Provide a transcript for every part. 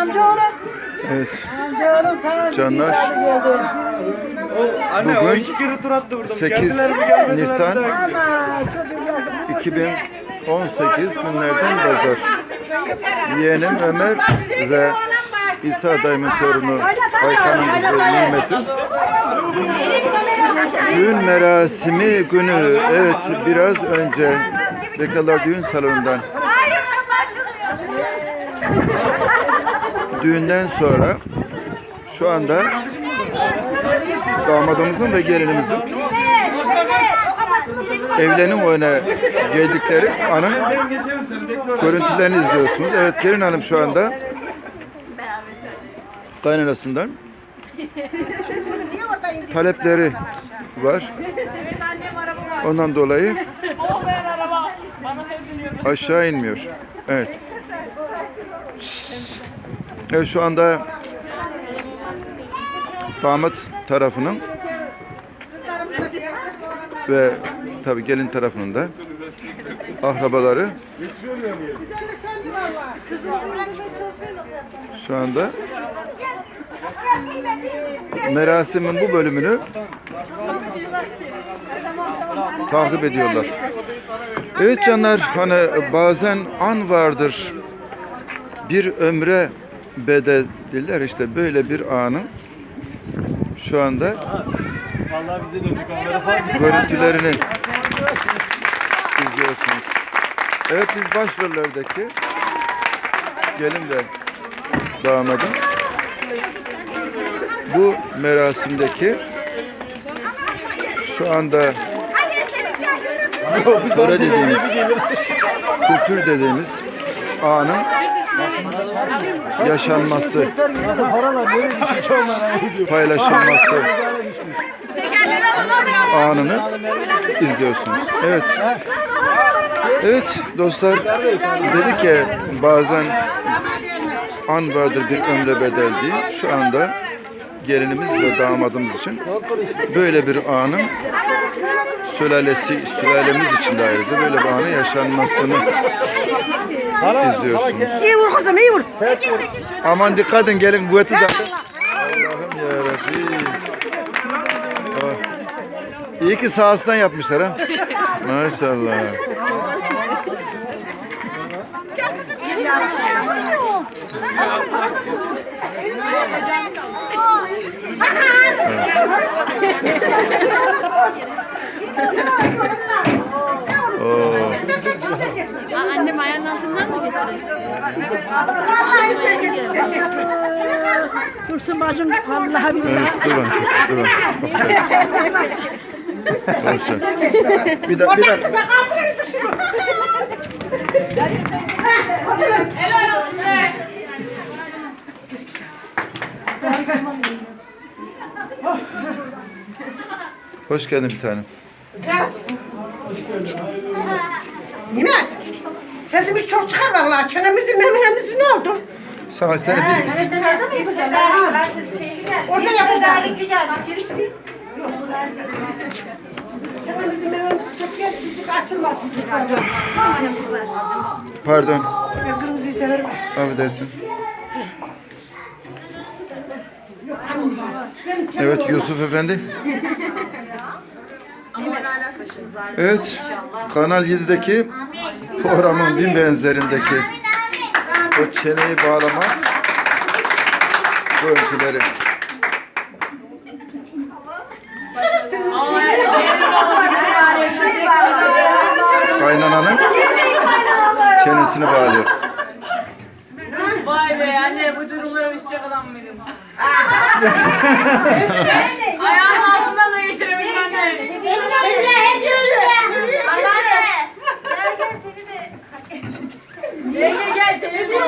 Amcaoğlu. Evet. Amcaoğlu tamam. Canlar. Geldi. Anne o Bugün iki kere tur attı burada. 8 Kendileri bir gelmediler, Nisan bir daha gidiyor. Ama çok iyi. 2018 günlerden pazar. Yeğenim Ömer ve İsa dayımın torunu Aykan'ın kızı Nimet'in düğün merasimi günü evet biraz önce Bekalar Düğün Salonu'ndan düğünden sonra şu anda damadımızın ve gelinimizin evlenim oyuna geldikleri anın görüntülerini izliyorsunuz. Evet gelin hanım şu anda kaynanasından talepleri var. Ondan dolayı aşağı inmiyor. Evet. Evet şu anda damat tarafının ve tabii gelin tarafının da akrabaları şu anda merasimin bu bölümünü takip ediyorlar. Evet canlar hani bazen an vardır bir ömre bedelliler işte böyle bir anın şu anda Vallahi bize döndük onları falan. görüntülerini izliyorsunuz. Evet biz başrollerdeki gelin ve damadım bu merasimdeki şu anda töre dediğimiz kültür dediğimiz anın yaşanması paylaşılması anını izliyorsunuz. Evet. Evet dostlar dedik ya bazen an vardır bir ömre bedel diye. Şu anda gelinimiz ve damadımız için böyle bir anın sülalesi, sülalemiz için de ayrıca böyle bir anın yaşanmasını izliyorsunuz. İyi vur kızım iyi vur. Aman dikkat edin gelin kuvvetli zaten. Allah'ım yarabbim. Ah. İyi ki sahasından yapmışlar ha. Maşallah. Aa, annem ayağının altından mı geçirecek? Dursun bacım vallahi billahi. Evet, dur bak, dur, dur bak. Bak sen. Bir dakika, bir dakika. Hoş geldin bir tanem. Sesimiz çok çıkar vallahi. Çenemizin mememiz ne oldu? Sana seni biliriz. Orada yapacağız. Çenemizin mememiz çok yer, küçük açılmaz. Pardon. Ben kırmızıyı severim. Affedersin. Evet Yusuf Efendi. Evet Kanal 7'deki programın bir benzerindeki o çeneyi bağlama görüntüleri. Kaynananın çenesini bağlıyor. Vay be anne bu durumlara düşecek adam mıydım? Ayağının altından da geçiremedim anne. Yenge gel çenesi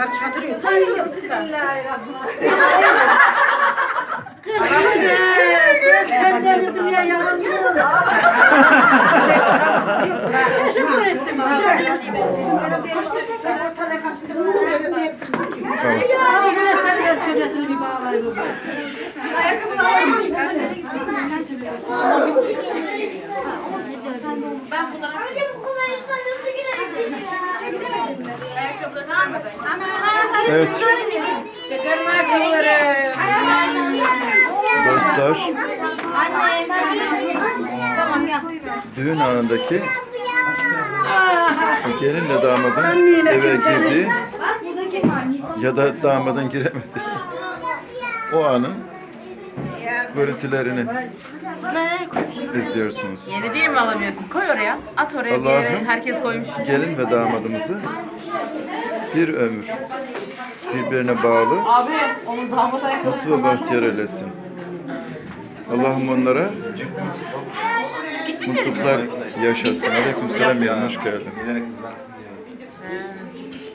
Bunlar çadır yok. Haydi bismillahirrahmanirrahim. Sen de dünya yanımda. Teşekkür ettim. Ayakkabını alamazsın. Ben bunları Tamam gel. düğün anındaki gelinle damadın eve var. ya da damadın giremedi. O anın görüntülerini izliyorsunuz. Yeni değil mi alamıyorsun? Koy oraya. At oraya bir yere. Allah'ım. Herkes koymuş. Gelin ve damadımızı bir ömür birbirine bağlı, Abi onun damat mutlu ve bahtiyar eylesin. Allah'ım onlara mutluluklar yaşasın. Aleyküm selam yarın hoş geldin.